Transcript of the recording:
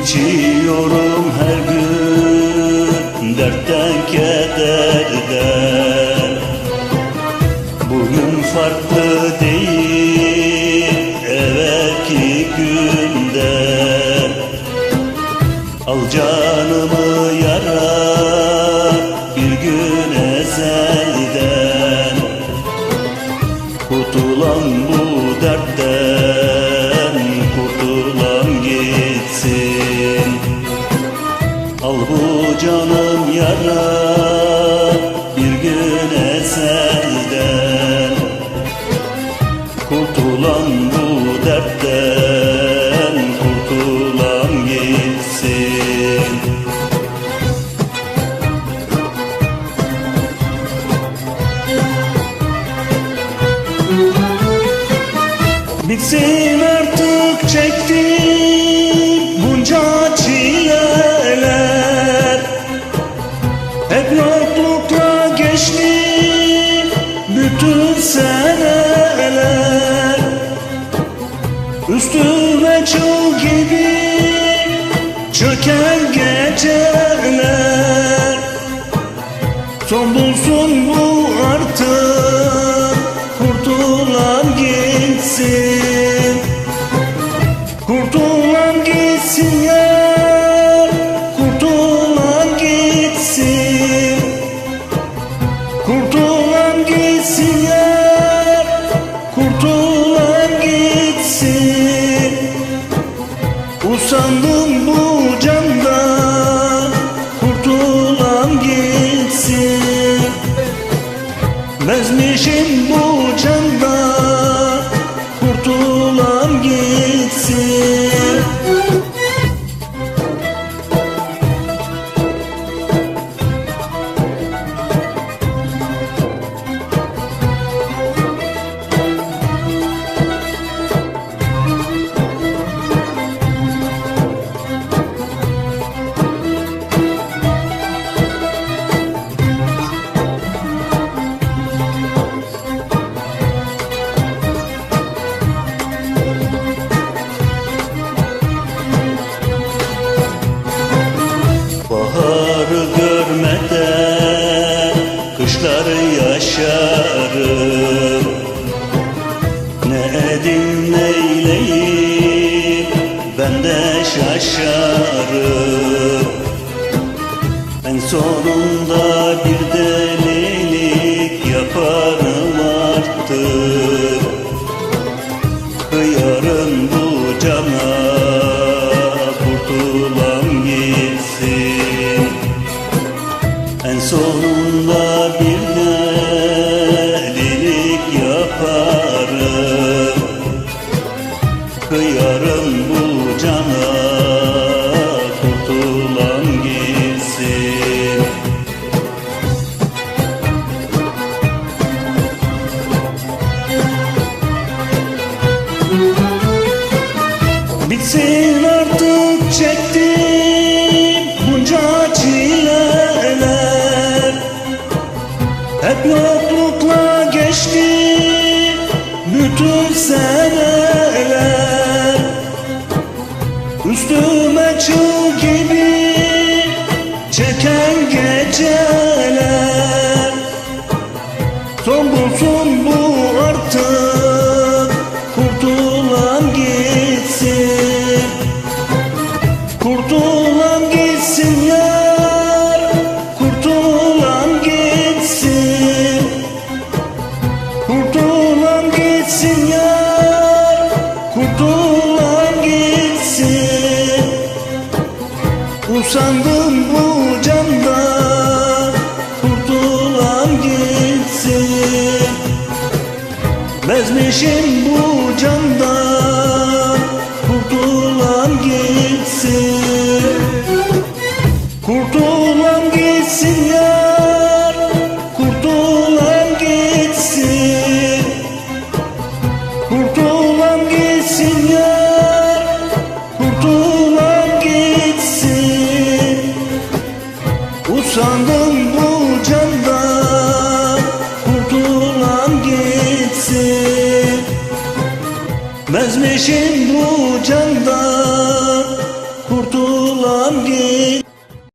İçiyorum her gün dertten kederden. Bugün farklı değil evvelki günden. Al canımı yara bir gün ezelden. Kurtulan bu dertten kurtulan gitsin canım yara bir gün ezelden. Kurtulan bu dertten kurtulan gitsin. Bitsin artık çektik Üstüme çıl gibi çöken geceler Son bulsun bu Usandım bu candan. Kurtulan gitsin. Bezmişim bu candan kışları yaşarım. Ne edin neyleyim ben de şaşarım. En sonunda bir delilik yaparım artık. Kıyarım bu Bitsin artık çektim bunca çileler. Hep yoklukla geçti bütün seneler. Üstüme çığ gibi çeken geceler Kurtulan gitsin yar kurtulan gitsin. Kurtulan gitsin yar kurtulan gitsin. Usandım bu candan Bezmişim bu candan Bezmişim bu candan kurtulan gibi.